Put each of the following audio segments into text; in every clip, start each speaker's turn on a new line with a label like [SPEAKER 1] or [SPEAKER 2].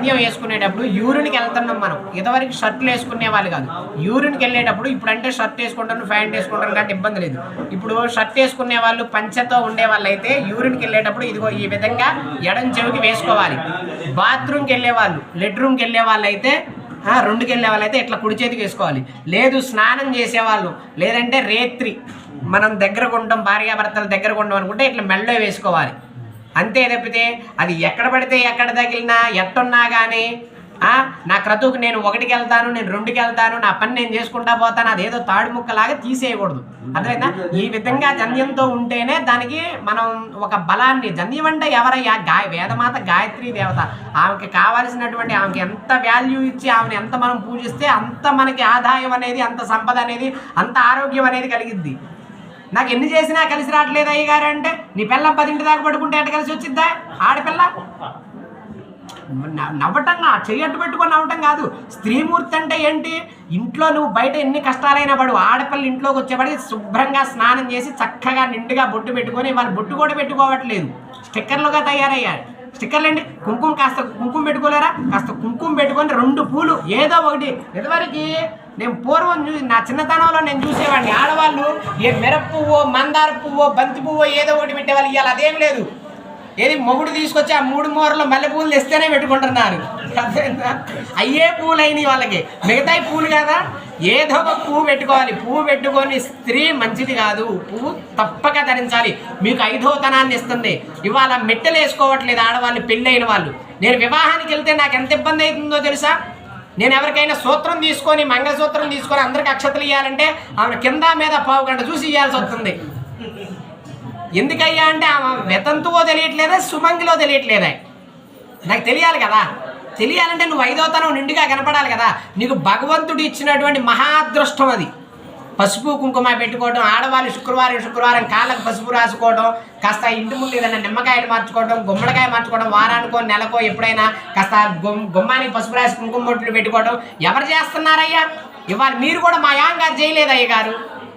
[SPEAKER 1] పందెం వేసుకునేటప్పుడు యూరిన్కి వెళ్తున్నాం మనం. ఇదివరకు షర్ట్లు వేసుకునే వాళ్ళు కాదు. యూరిన్కి వెళ్ళేటప్పుడు ఇప్పుడు అంటే షర్ట్ వేసుకుంటాను ప్యాంట్ వేసుకుంటాను కాబట్టి ఇబ్బంది లేదు. ఇప్పుడు షర్ట్ వేసుకునే వాళ్ళు పంచతో ఉండే వాళ్ళు అయితే యూరిన్కి వెళ్ళేటప్పుడు ఇదిగో ఈ విధంగా ఎడం చెవికి వేసుకోవాలి. బాత్రూమ్కి వెళ్ళే వాళ్ళు లెడ్ రూమ్కి వెళ్ళే వాళ్ళు అయితే రెండుకి వెళ్ళే వాళ్ళు అయితే ఇట్లా కుడి చేతికి వేసుకోవాలి. లేదు స్నానం చేసేవాళ్ళు లేదంటే రేత్రి మనం దగ్గరకు కొంటాం భార్యాభర్తల దగ్గరకు కొంటాం అనుకుంటే ఇట్లా మెళ్ళో వేసుకోవాలి. అంతే తప్పితే అది ఎక్కడ పడితే ఎక్కడ తగిలినా ఎట్టున్నా కానీ నా క్రతువుకు నేను ఒకటికి వెళ్తాను నేను రెండుకి వెళ్తాను నా పని నేను చేసుకుంటా పోతాను అదేదో తాడు ముక్కలాగా తీసేయకూడదు. అర్థమైందా? ఈ విధంగా జన్యంతో ఉంటేనే దానికి మనం ఒక బలాన్ని జన్యం అంటే ఎవరయ్యా? గాయ వేదమాత గాయత్రి దేవత. ఆమెకి కావాల్సినటువంటి ఆమెకి ఎంత వాల్యూ ఇచ్చి ఆమెను ఎంత మనం పూజిస్తే అంత మనకి ఆదాయం అనేది అంత సంపద అనేది అంత ఆరోగ్యం అనేది కలిగిద్ది. నాకు ఎన్ని చేసినా కలిసి రావట్లేదు అయ్యగారు అంటే నీ పిల్లం పదింటి దాకా పడుకుంటే ఎట్ట కలిసి వచ్చిద్దా? ఆడపిల్ల? నవ్వటం కా- పెట్టుకొని నవ్వటం కాదు. స్త్రీమూర్తి అంటే ఏంటి? ఇంట్లో నువ్వు బయట ఎన్ని కష్టాలైనా పడు. ఆడపిల్ల ఇంట్లోకి వచ్చేపడి శుభ్రంగా స్నానం చేసి చక్కగా నిండుగా బొట్టు పెట్టుకొని వాళ్ళు బొట్టు కూడా పెట్టుకోవట్లేదు. స్టిక్కర్లుగా తయారయ్యారు స్టిక్కర్లండి కుంకుమ కాస్త కుంకుమ పెట్టుకోలేరా? కాస్త కుంకుమ పెట్టుకొని రెండు పూలు ఏదో ఒకటి. ఇదివరకు నేను పూర్వం చూసి నా చిన్నతనంలో నేను చూసేవాడిని. ఆడవాళ్ళు ఏ మిరప పువ్వో మందార పువ్వో బంతి పువ్వో ఏదో ఒకటి పెట్టేవాళ్ళు. ఇవాళ అదేం లేదు. ఏది మొగుడు తీసుకొచ్చి ఆ మూడు మూరలు మల్లె పూలు తెస్తేనే పెట్టుకుంటున్నారు. అయ్యే పూలు అయినాయి వాళ్ళకి. మిగతా పూలు కదా? ఏదో ఒక పువ్వు పెట్టుకోవాలి. పువ్వు పెట్టుకొని స్త్రీ మంచిది కాదు. పువ్వు తప్పక ధరించాలి. మీకు ఐదోతనాన్ని ఇస్తుంది. ఇవాళ మెట్టలు వేసుకోవట్లేదు ఆడవాళ్ళు పెళ్ళైన వాళ్ళు. నేను వివాహానికి వెళ్తే నాకు ఎంత ఇబ్బంది అవుతుందో తెలుసా? నేను ఎవరికైనా సూత్రం తీసుకొని మంగళసూత్రం తీసుకొని అందరికి అక్షతలు ఇవ్వాలంటే ఆమె కింద మీద పావు గంట చూసి ఇవ్వాల్సి వస్తుంది. ఎందుకయ్యా అంటే ఆమె వెతంతువో తెలియట్లేదా సుమంగిలో తెలియట్లేదా? నాకు తెలియాలి కదా. తెలియాలంటే నువ్వు ఐదోతనం నిండుగా కనపడాలి కదా. నీకు భగవంతుడు ఇచ్చినటువంటి మహాదృష్టం అది. పసుపు కుంకుమ పెట్టుకోవడం ఆడవాళ్ళు శుక్రవారం శుక్రవారం కాళ్ళకు పసుపు రాసుకోవడం కాస్త ఇంటి ముందు ఏదైనా నిమ్మకాయలు మార్చుకోవడం గుమ్మడికాయ మార్చుకోవడం వారానికో నెలకో ఎప్పుడైనా కాస్త గుమ్మానికి పసుపు రాసి కుంకుమ బొట్లు పెట్టుకోవడం. ఎవరు చేస్తున్నారయ్యా? ఇవాళ మీరు కూడా మా యాంగారు చేయలేదు అయ్య గారు.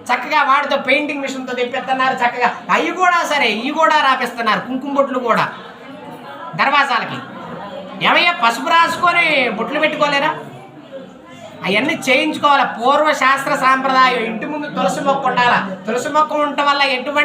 [SPEAKER 1] చక్కగా వాడితో పెయింటింగ్ మిషన్తో తెప్పిస్తున్నారు చక్కగా. అవి కూడా సరే ఇవి కూడా రాపిస్తున్నారు కుంకుమ బొట్లు కూడా. దర్వాజాలకి. ఏమయ్యా పసుపు రాసుకొని బొట్లు పెట్టుకోలేరా? అవన్నీ చేయించుకోవాలి. పూర్వ శాస్త్ర సాంప్రదాయం. ఇంటి ముందు తులసి మొక్క ఉండాలి? తులసి మొక్క ఉండటం వల్ల ఎటువంటి